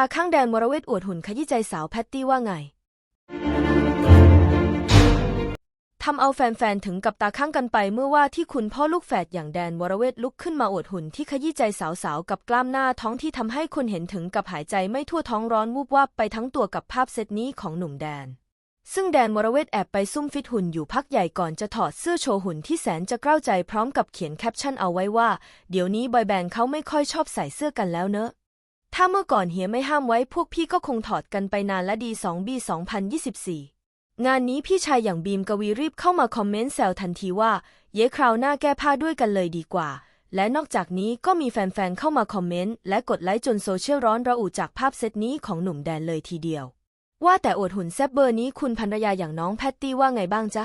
ตาข้างแดนวรเวทอวดหุ่นขยี้ใจสาวแพตตี้ว่าไงทำเอาแฟนๆ ถึงกับตาข้างกันไปเมื่อว่าที่คุณพ่อลูกแฝดอย่างแดนวรเวทลุกขึ้นมาอวดหุ่นที่ขยี้ใจสาวๆ กับกล้ามหน้าท้องที่ทำให้คนเห็นถึงกับหายใจไม่ทั่วท้องร้อนวูบวาบไปทั้งตัวกับภาพเซตนี้ของหนุ่มแดน ซึ่งแดนวรเวทแอบไปซุ่มฟิตหุ่นอยู่พักใหญ่ก่อนจะถอดเสื้อโชว์หุ่นที่แสนจะเกล้าใจพร้อมกับเขียนแคปชั่นเอาไว้ว่า เดี๋ยวนี้บอยแบนด์เขาไม่ค่อยชอบใส่เสื้อกันแล้วเนอะ ถ้าเมื่อก่อนเฮียไม่ห้ามไว้พวกพี่ก็คงถอดกันไปนานและดี2 b 2024 งานนี้พี่ชายอย่างบีมกวีรีบเข้ามาคอมเมนต์แซวทันทีว่า เย้คราวหน้าแก้ผ้าด้วยกันเลยดีกว่า และนอกจากนี้ก็มีแฟนๆ เข้ามาคอมเมนต์และกดไลค์จนโซเชียลร้อนระอุจากภาพเซตนี้ของหนุ่มแดนเลยทีเดียว ว่าแต่อวดหุ่นแซบเบอร์นี้คุณภรรยาอย่างน้องแพตตี้ว่าไงบ้างจ๊ะ